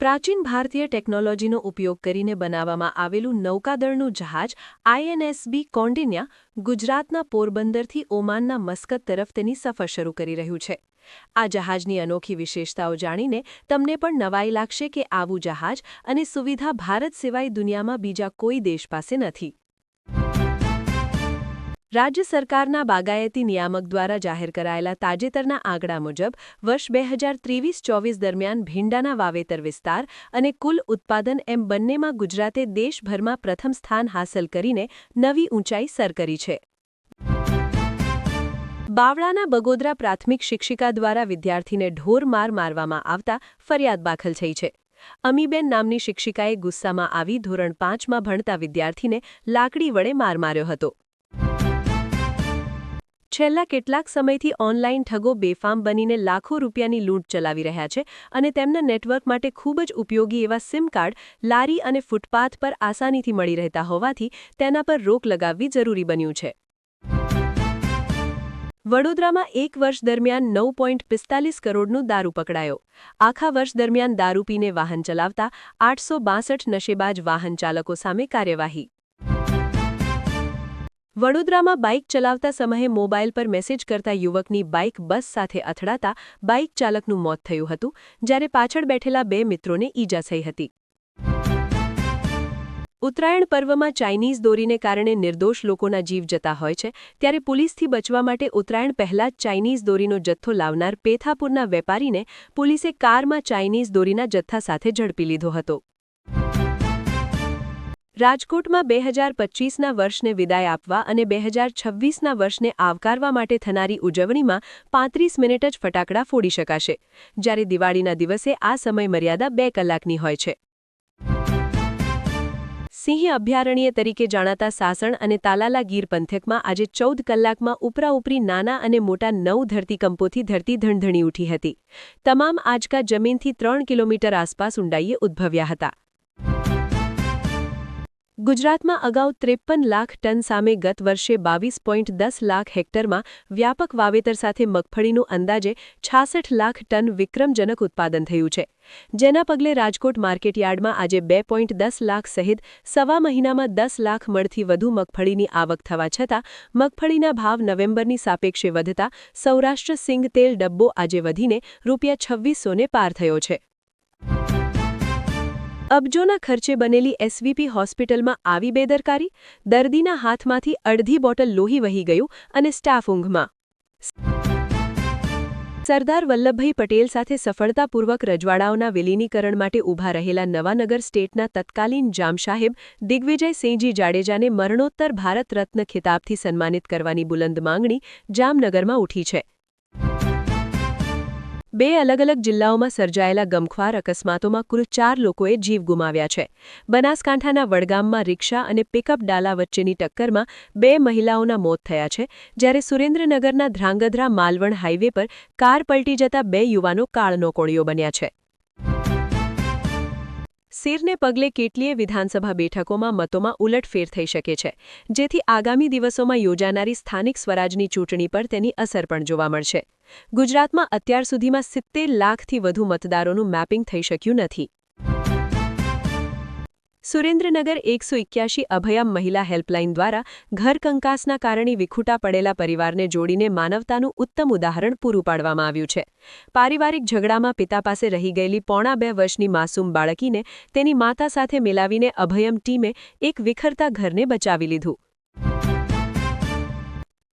પ્રાચીન ભારતીય ટેકનોલોજીનો ઉપયોગ કરીને બનાવવામાં આવેલું નૌકાદળનું જહાજ આઈએનએસબી કોન્ડિન્યા ગુજરાતના પોરબંદરથી ઓમાનના મસ્કત તરફ તેની સફર શરૂ કરી રહ્યું છે. આ જહાજની અનોખી વિશેષતાઓ જાણીને તમને પણ નવાઈ લાગશે કે આવું જહાજ અને સુવિધા ભારત સિવાય દુનિયામાં બીજા કોઈ દેશ પાસે નથી. રાજ્ય સરકારના બાગાયતી નિયામક દ્વારા જાહેર કરાયેલા તાજેતરના આંકડા મુજબ, વર્ષ બે હજાર ત્રેવીસ ચોવીસ દરમિયાન ભીંડાના વાવેતર વિસ્તાર અને કુલ ઉત્પાદન એમ બંનેમાં ગુજરાતે દેશભરમાં પ્રથમ સ્થાન હાંસલ કરીને નવી ઊંચાઈ સર કરી છે. બાવળાના બગોદરા પ્રાથમિક શિક્ષિકા દ્વારા વિદ્યાર્થીને ઢોર માર મારવામાં આવતા ફરિયાદ દાખલ થઈ છે. અમીબેન નામની શિક્ષિકાએ ગુસ્સામાં આવી ધોરણ પાંચમાં ભણતા વિદ્યાર્થીને લાકડી વડે માર માર્યો હતો. છેલ્લા કેટલાક સમયથી ઓનલાઈન ઠગો બેફામ બનીને લાખો રૂપિયાની લૂંટ ચલાવી રહ્યા છે અને તેમના નેટવર્ક માટે ખૂબ જ ઉપયોગી એવા સિમ કાર્ડ લારી અને ફૂટપાથ પર આસાનીથી મળી રહેતા હોવાથી તેના પર રોક લગાવવી જરૂરી બન્યું છે. વડોદરામાં એક વર્ષ દરમિયાન નવ પોઈન્ટ પિસ્તાલીસ કરોડનું દારૂ પકડાયો. આખા વર્ષ દરમિયાન દારૂ પીને વાહન ચલાવતા આઠસો બાસઠ નશેબાજ વાહન ચાલકો સામે કાર્યવાહી. વડોદરામાં બાઇક ચલાવતા સમયે મોબાઈલ પર મેસેજ કરતા યુવકની બાઇક બસ સાથે અથડાતા બાઇક ચાલકનું મોત થયું હતું, જ્યારે પાછળ બેઠેલા બે મિત્રોને ઈજા થઈ હતી. ઉત્તરાયણ પર્વમાં ચાઇનીઝ દોરીને કારણે નિર્દોષ લોકોના જીવ જતા હોય છે, ત્યારે પોલીસથી બચવા માટે ઉત્તરાયણ પહેલા જ ચાઇનીઝ દોરીનો જથ્થો લાવનાર પેથાપુરના વેપારીને પોલીસે કારમાં ચાઇનીઝ દોરીના જથ્થા સાથે ઝડપી લીધો હતો. રાજકોટમાં બે હજાર પચીસના વર્ષને વિદાય આપવા અને બે હજાર છવ્વીસના વર્ષને આવકારવા માટે થનારી ઉજવણીમાં પાંત્રીસ મિનિટ જ ફટાકડા ફોડી શકાશે. જ્યારે દિવાળીના દિવસે આ સમય મર્યાદા બે કલાકની હોય છે. સિંહ અભયારણ્ય તરીકે જાણાતા સાસણ અને તાલાલા ગીર પંથકમાં આજે ચૌદ કલાકમાં ઉપરાઉપરી નાના અને મોટા નવ ધરતીકંપોથી ધરતી ધણધણી ઉઠી હતી. તમામ આંચકા જમીનથી ત્રણ કિલોમીટર આસપાસ ઊંડાઈએ ઉદ્ભવ્યા હતા. ગુજરાતમાં અગાઉ ત્રેપન લાખ ટન સામે ગત વર્ષે બાવીસ પોઈન્ટ દસ લાખ હેક્ટરમાં વ્યાપક વાવેતર સાથે મગફળીનું અંદાજે છાસઠ લાખ ટન વિક્રમજનક ઉત્પાદન થયું છે. જેના પગલે રાજકોટ માર્કેટયાર્ડમાં આજે બે પોઈન્ટ દસ લાખ સહિત સવા મહિનામાં દસ લાખ મળથી વધુ મગફળીની આવક થવા છતાં મગફળીના ભાવ નવેમ્બરની સાપેક્ષે વધતા સૌરાષ્ટ્ર સિંગ તેલ ડબ્બો આજે વધીને રૂપિયા છવ્વીસોને પાર થયો છે. અબજોના ખર્ચે બનેલી એસવીપી હોસ્પિટલમાં આવી બેદરકારી, દર્દીના હાથમાંથી અડધી બોટલ લોહી વહી ગયું અને સ્ટાફ ઊંઘમાં. સરદાર વલ્લભભાઈ પટેલ સાથે સફળતાપૂર્વક રજવાડાઓના વિલીનીકરણ માટે ઊભા રહેલા નવાનગર સ્ટેટના તત્કાલીન જામસાહેબ દિગ્વિજયસિંહજી જાડેજાને મરણોત્તર ભારત રત્ન ખિતાબથી સન્માનિત કરવાની બુલંદ માંગણી જામનગરમાં ઉઠી છે. બે અલગ અલગ જિલ્લાઓમાં સર્જાયેલા ગમખ્વાર અકસ્માતોમાં કુલ ચાર લોકોએ જીવ ગુમાવ્યા છે. બનાસકાંઠાના વડગામમાં રિક્ષા અને પિકઅપ ડાલા વચ્ચેની ટક્કરમાં બે મહિલાઓના મોત થયા છે, જ્યારે સુરેન્દ્રનગરના ધ્રાંગધ્રા માલવણ હાઇવે પર કાર પલટી જતા બે યુવાનો કાળનો કોળિયો બન્યા છે. સિરને પગલે કેટલીય વિધાનસભા બેઠકોમાં મતોમાં ઉલટફેર થઈ શકે છે, જેથી આગામી દિવસોમાં યોજાનારી સ્થાનિક સ્વરાજની ચૂંટણી પર તેની અસર પણ જોવા મળશે. ગુજરાતમાં અત્યાર સુધીમાં સિત્તેર લાખથી વધુ મતદારોનું મેપિંગ થઈ શક્યું નથી. સુરેન્દ્રનગર એકસો એક્યાસી અભયમ મહિલા હેલ્પલાઇન દ્વારા ઘર કંકાસના કારણે વિખૂટા પડેલા પરિવારને જોડીને માનવતાનું ઉત્તમ ઉદાહરણ પૂરું પાડવામાં આવ્યું છે. પારિવારિક ઝઘડામાં પિતા પાસે રહી ગયેલી પોણા બે વર્ષની માસૂમ બાળકીને તેની માતા સાથે મિલાવીને અભયમ ટીમે એક વિખરતા ઘરને બચાવી લીધું.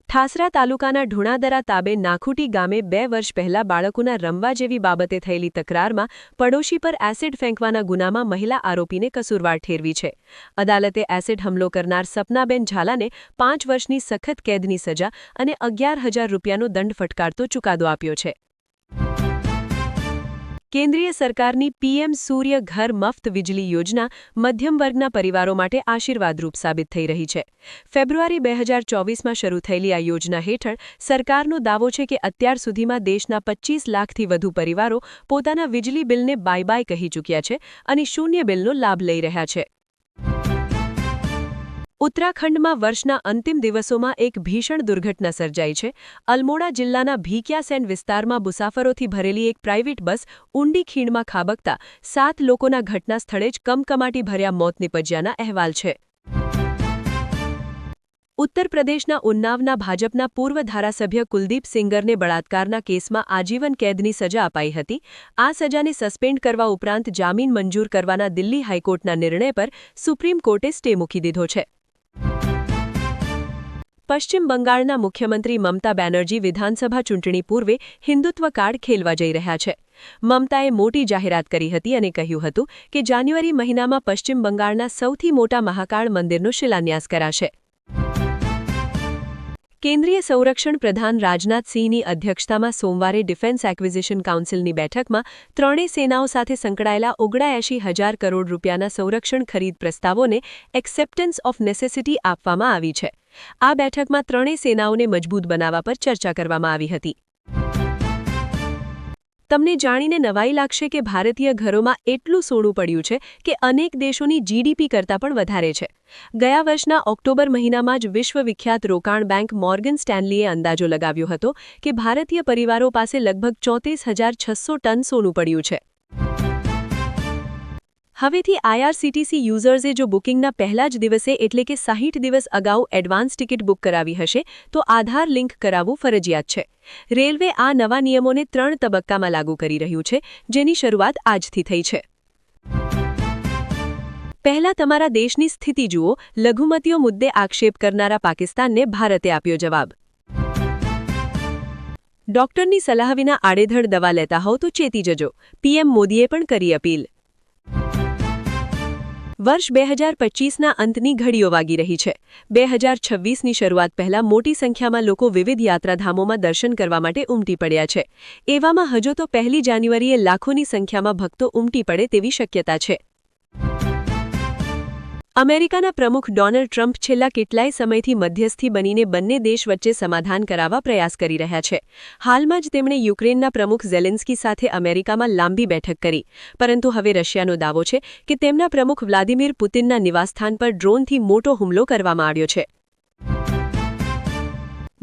ઠાસરા તાલુકાના ઢુણાદરા તાબે નાખુટી ગામે બે વર્ષ પહેલા બાળકોના રમવા જેવી બાબતે થયેલી તકરારમાં પડોશી પર એસિડ ફેંકવાના ગુનામાં મહિલા આરોપીને કસૂરવાર ઠેરવી છે. અદાલતે એસિડ હુમલો કરનાર સપનાબેન ઝાલાને પાંચ વર્ષની સખત કેદની સજા અને અગિયાર હજાર રૂપિયાનો દંડ ફટકારતો ચુકાદો આપ્યો છે. કેન્દ્રીય સરકારની પીએમ સૂર્ય ઘર મફત વીજળી યોજના મધ્યમ વર્ગના પરિવારો માટે આશીર્વાદરૂપ સાબિત થઈ રહી છે. ફેબ્રુઆરી બે હજાર ચોવીસમાં શરૂ થયેલી આ યોજના હેઠળ સરકારનો દાવો છે કે અત્યાર સુધીમાં દેશના પચ્ચીસ લાખથી વધુ પરિવારો પોતાના વીજળી બિલને બાય બાય કહી ચૂક્યા છે અને શૂન્ય બિલનો લાભ લઈ રહ્યા છે. ઉત્તરાખંડમાં વર્ષના અંતિમ દિવસોમાં એક ભીષણ દુર્ઘટના સર્જાઈ છે. અલમોડા જિલ્લાના ભીક્યાસેન વિસ્તારમાં મુસાફરોથી ભરેલી એક પ્રાઇવેટ બસ ઊંડી ખીણમાં ખાબકતા સાત લોકોના ઘટના સ્થળે જ કમકમાટી ભર્યા મોત નિપજ્યાના અહેવાલ છે. ઉત્તર પ્રદેશના ઉન્નાવના ભાજપના પૂર્વ ધારાસભ્ય કુલદીપ સિંગરને બળાત્કારના કેસમાં આજીવન કેદની સજા અપાઈ હતી. આ સજાને સસ્પેન્ડ કરવા ઉપરાંત જામીન મંજૂર કરવાના દિલ્હી હાઈકોર્ટના નિર્ણય પર સુપ્રીમ કોર્ટે સ્ટે મૂકી દીધો છે. પશ્ચિમ બંગાળના મુખ્યમંત્રી મમતા બેનર્જી વિધાનસભા ચૂંટણી પૂર્વે હિન્દુત્વ કાર્ડ ખેલવા જઈ રહ્યા છે. મમતાએ મોટી જાહેરાત કરી હતી અને કહ્યું હતું કે જાન્યુઆરી મહિનામાં પશ્ચિમ બંગાળના સૌથી મોટા મહાકાળ મંદિરનો શિલાન્યાસ કરાશે. કેન્દ્રીય સંરક્ષણ પ્રધાન રાજનાથસિંહની અધ્યક્ષતામાં સોમવારે ડિફેન્સ એક્વિઝિશન કાઉન્સિલની બેઠકમાં ત્રણેય સેનાઓ સાથે સંકળાયેલા ઓગણાએંશી હજાર કરોડ રૂપિયાના સંરક્ષણ ખરીદ પ્રસ્તાવોને એક્સેપ્ટન્સ ઓફ નેસેસિટી આપવામાં આવી છે. આ બેઠકમાં ત્રણેય સેનાઓને મજબૂત બનાવવા પર ચર્ચા કરવામાં આવી હતી. તમને જાણીને નવાઈ લાગશે કે ભારતીય ઘરોમાં એટલું સોનું પડ્યું છે કે અનેક દેશોની જીડીપી કરતાં પણ વધારે છે. ગયા વર્ષના ઓક્ટોબર મહિનામાં જ વિશ્વવિખ્યાત રોકાણ બેંક મોર્ગન સ્ટેનલીએ અંદાજો લગાવ્યો હતો કે ભારતીય પરિવારો પાસે લગભગ ચોત્રીસ ટન સોનું પડ્યું છે. હવેથી આઈઆરસીટીસી યુઝર્સે જો બુકિંગના પહેલા જ દિવસે એટલે કે સાહીઠ દિવસ અગાઉ એડવાન્સ ટિકિટ બુક કરાવી હશે, તો આધાર લિંક કરાવવું ફરજિયાત છે. રેલવે આ નવા નિયમોને ત્રણ તબક્કામાં લાગુ કરી રહ્યું છે, જેની શરૂઆત આજથી થઈ છે. પહેલા તમારા દેશની સ્થિતિ જુઓ, લઘુમતીઓ મુદ્દે આક્ષેપ કરનારા પાકિસ્તાનને ભારતે આપ્યો જવાબ. ડોક્ટરની સલાહ વિના આડેધડ દવા લેતા હોવ તો ચેતી જજો, પીએમ મોદીએ પણ કરી અપીલ. વર્ષ બે હજાર પચીસના અંતની ઘડીઓ વાગી રહી છે. બે હજાર છવ્વીસની શરૂઆત પહેલા મોટી સંખ્યામાં લોકો વિવિધ યાત્રાધામોમાં દર્શન કરવા માટે ઉમટી પડ્યા છે. એવામાં હજુ તો પહેલી જાન્યુઆરીએ લાખોની સંખ્યામાં ભક્તો ઉમટી પડે તેવી શક્યતા છે. અમેરિકાના પ્રમુખ ડોનાલ્ડ ટ્રમ્પ છેલ્લા કેટલાય સમયથી મધ્યસ્થી બનીને બંને દેશ વચ્ચે સમાધાન કરાવવા પ્રયાસ કરી રહ્યા છે. હાલમાં જ તેમણે યુક્રેનના પ્રમુખ ઝેલેન્સ્કી સાથે અમેરિકામાં લાંબી બેઠક કરી. પરંતુ હવે રશિયાનો દાવો છે કે તેમના પ્રમુખ વ્લાદિમીર પુતિનના નિવાસસ્થાન પર ડ્રોનથી મોટો હુમલો કરવામાં આવ્યો છે.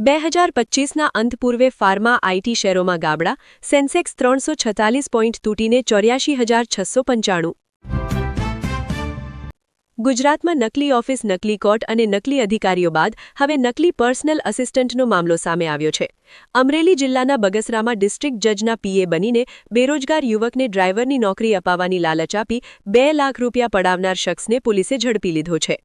બે હજાર પચીસના અંત પૂર્વે ફાર્મા આઈટી શેરોમાં ગાબડા, સેન્સેક્સ ત્રણસો છતાલીસ પોઈન્ટ તૂટીને ચોર્યાશી હજાર છસો પંચાણું. ગુજરાતમાં નકલી ઓફિસ, નકલી કોર્ટ અને નકલી અધિકારીઓ બાદ હવે નકલી પર્સનલ અસિસ્ટન્ટનો મામલો સામે આવ્યો છે. અમરેલી જિલ્લાના બગસરામાં ડિસ્ટ્રિક્ટ જજના પીએ બનીને બેરોજગાર યુવકને ડ્રાઈવરની નોકરી અપાવવાની લાલચ આપી બે લાખ રૂપિયા પડાવનાર શખ્સને પોલીસે ઝડપી લીધો છે.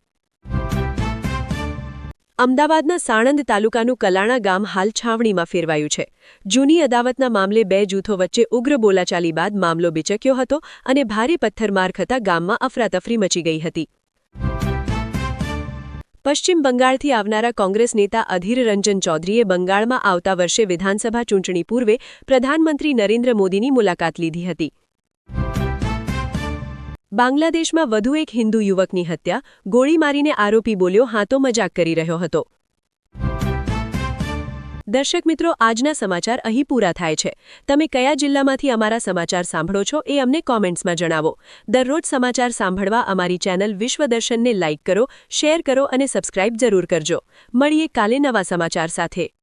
અમદાવાદના સાણંદ તાલુકાનું કલાણા ગામ હાલ છાવણીમાં ફેરવાયું છે. જૂની અદાવતના મામલે બે જૂથો વચ્ચે ઉગ્ર બોલાચાલી બાદ મામલો બિચક્યો હતો અને ભારે પથ્થરમાર થતાં ગામમાં અફરાતફરી મચી ગઈ હતી. પશ્ચિમ બંગાળથી આવનારા કોંગ્રેસ નેતા અધીર રંજન ચૌધરીએ બંગાળમાં આવતા વર્ષે વિધાનસભા ચૂંટણી પૂર્વે પ્રધાનમંત્રી નરેન્દ્ર મોદીની મુલાકાત લીધી હતી. બાંગ્લાદેશમાં વધુ એક હિન્દુ યુવકની હત્યા ગોળી મારીને આરોપી બોલ્યો હા મજાક કરી રહ્યો હતો. દર્શક મિત્રો, આજના સમાચાર અહીં પૂરા થાય છે. તમે કયા જિલ્લામાંથી અમારા સમાચાર સાંભળો છો એ અમને કોમેન્ટ્સમાં જણાવો. દરરોજ સમાચાર સાંભળવા અમારી ચેનલ વિશ્વદર્શનને લાઇક કરો, શેર કરો અને સબસ્ક્રાઇબ જરૂર કરજો. મળીએ કાલે નવા સમાચાર સાથે.